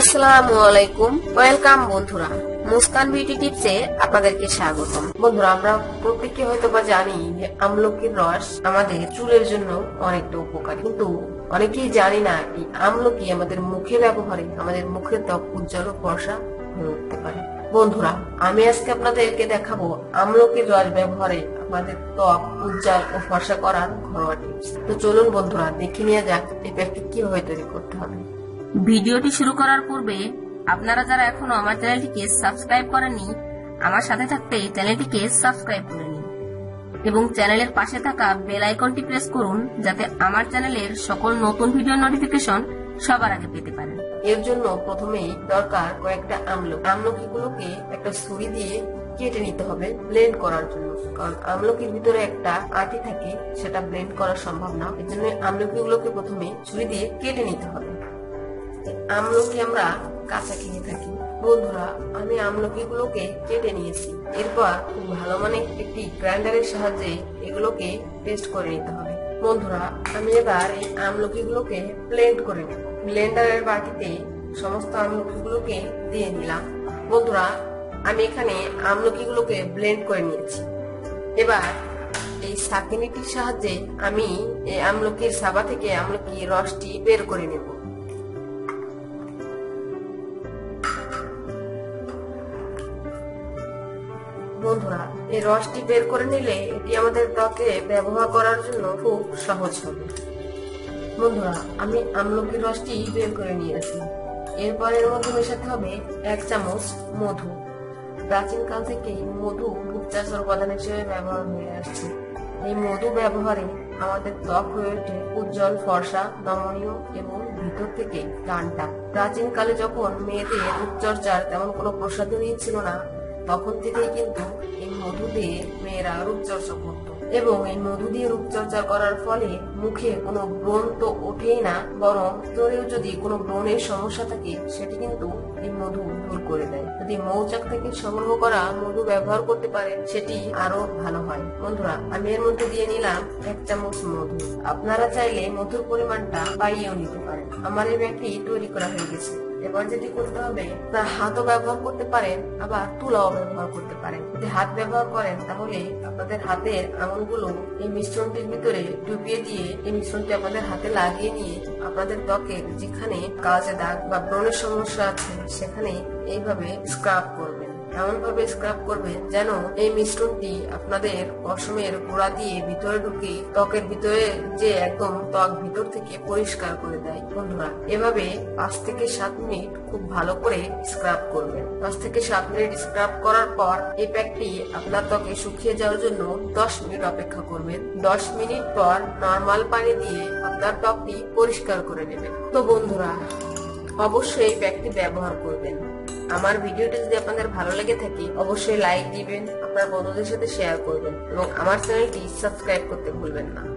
আসসালামু আলাইকুম ওয়েলকাম বন্ধুরা। মুস্কান বিউটি টিপসে আপনাদেরকে স্বাগতম। বন্ধুরা, আমরা প্রত্যেকে হয়তো বা জানি যে আমলকির রস আমাদের চুলের জন্য অনেকটা উপকারী। কিন্তু অনেকেই জানি না এই আমলকি আমাদের মুখে ব্যবহারে, আমাদের মুখের ত্বক উজ্জ্বল ফর্সা হয়ে উঠতে পারে। বন্ধুরা, আমি আজকে আপনাদেরকে দেখাবো আমলকির রস ব্যবহারে আমাদের ত্বক উজ্জ্বল ও ফর্সা করার ঘরোয়া টিপস। তো চলুন বন্ধুরা, দেখে নিয়ে যাক এই প্যাকটি কীভাবে তৈরি করতে হবে। ভিডিওটি শুরু করার পূর্বে আপনারা যারা এখনও আমার চ্যানেলটিকে সাবস্ক্রাইব করেননি, আমার সাথে থাকতে চ্যানেলটিকে সাবস্ক্রাইব করে নিন এবং চ্যানেলের পাশে থাকা বেল আইকনটি প্রেস করুন যাতে আমার চ্যানেলের সকল নতুন ভিডিও নোটিফিকেশন সবার আগে পেতে পারেন। এর জন্য প্রথমে দরকার কয়েকটা আমলকি। আমলকিগুলোকে একটা ছুরি দিয়ে কেটে নিতে হবে ব্লেন্ড করার জন্য। কারণ আমলকির ভিতরে একটা আটি থাকে, সেটা ব্লেন্ড করা সম্ভব না। এর জন্য আমলকিগুলোকে প্রথমে ছুরি দিয়ে কেটে নিতে হবে। আমলকি আমরা কাঁচা খেয়ে থাকি। বন্ধুরা, আমি আমলকি গুলোকে কেটে নিয়েছি। এরপর খুব ভালো মানে একটি গ্রাইন্ডারের সাহায্যে এগুলোকে পেস্ট করে নিতে হবে। বন্ধুরা, আমি এবার এই আমলকিগুলোকে ব্লেন্ড করে নেব। ব্লেন্ডারের বাটিতে সমস্ত আমলকি গুলোকে দিয়ে নিলাম। বন্ধুরা, আমি এখানে আমলকিগুলোকে ব্লেন্ড করে নিয়েছি। এবার এই সাকিনিটির সাহায্যে আমি এই আমলকির সাবা থেকে আমলকি রসটি বের করে নেব। বন্ধুরা, এই রসটি বের করে নিলে এটি আমাদের ত্বকে ব্যবহার করার জন্য খুব সহজ হবে। বন্ধুরা, আমি আমলকির রসটি বের করে নিয়েছি এরপর এর মধ্যে মেশাতে হবে এক চামচ মধু। প্রাচীনকাল থেকেই মধু রূপচাষের উপাদান হিসেবে ব্যবহার হয়ে আসছে। এই মধু ব্যবহারে আমাদের ত্বক হয়ে ওঠে উজ্জ্বল ফর্সা, দমনীয় এবং ভিতর থেকে টানটা। প্রাচীনকালে যখন মেয়েদের রূপচর্চার তেমন কোনো প্রসাধনী ছিল না তখন থেকেই কিন্তু এই মধু দিয়ে মেয়েরা রূপচর্চা করত। এবং এই মধু দিয়ে রূপচর্চা করার ফলে মুখে কোনো ব্রণ তো ওঠেই না, বরং তোরেও যদি কোনো ব্রণের সমস্যা থাকে, সেটি কিন্তু এই মধু দূর করে দেয়। যদি মৌচাক থেকে সংগ্রহ করা মধু ব্যবহার করতে পারে, সেটি আরও ভালো হয়। বন্ধুরা, আমি এর মধ্যে দিয়ে নিলাম এক চামচ মধু। আপনারা চাইলে মধুর পরিমাণটা বাড়িয়েও নিতে পারেন। আমার এই ব্যাগটি তৈরি করা হয়ে গেছে। এবার যেটি করতে হবে, তার হাতও ব্যবহার করতে পারেন, আবার তুলাও ব্যবহার করতে পারেন। যদি হাত ব্যবহার করেন, তাহলে আপনাদের হাতের আঙুলগুলো এই মিশ্রণটির ভিতরে ডুবিয়ে দিয়ে, এই মিশ্রণটি আপনাদের হাতে লাগিয়ে নিয়ে আপনাদের ত্বকের যেখানে কাজে দাগ বা ব্রণের সমস্যা আছে, সেখানে এইভাবে স্ক্রাব করবেন এমন ভাবে স্ক্রাব করবেন যেন এই মিশ্রণটি আপনাদের পশমের গোড়া দিয়ে ভিতরে ঢুকে ত্বকের ভিতরে যে একদম ত্বক ভিতর থেকে পরিষ্কার করে দেয়। বন্ধুরা, এভাবে পাঁচ থেকে সাত মিনিট খুব ভালো করে স্ক্রাব করবেন। পাঁচ থেকে সাত মিনিট স্ক্রাব করার পর এই প্যাকটি আপনার ত্বকে শুকিয়ে যাওয়ার জন্য দশ মিনিট অপেক্ষা করবেন। দশ মিনিট পর নর্মাল পানি দিয়ে আপনার ত্বকটি পরিষ্কার করে নেবেন। তো বন্ধুরা, অবশ্যই এই প্যাকটি ব্যবহার করবেন। আমার ভিডিওটি যদি আপনাদের ভালো লেগে থাকে, অবশ্যই লাইক দিবেন, আপনার বন্ধুদের সাথে শেয়ার করবেন, এবং আমার চ্যানেলটি সাবস্ক্রাইব করতে ভুলবেন না।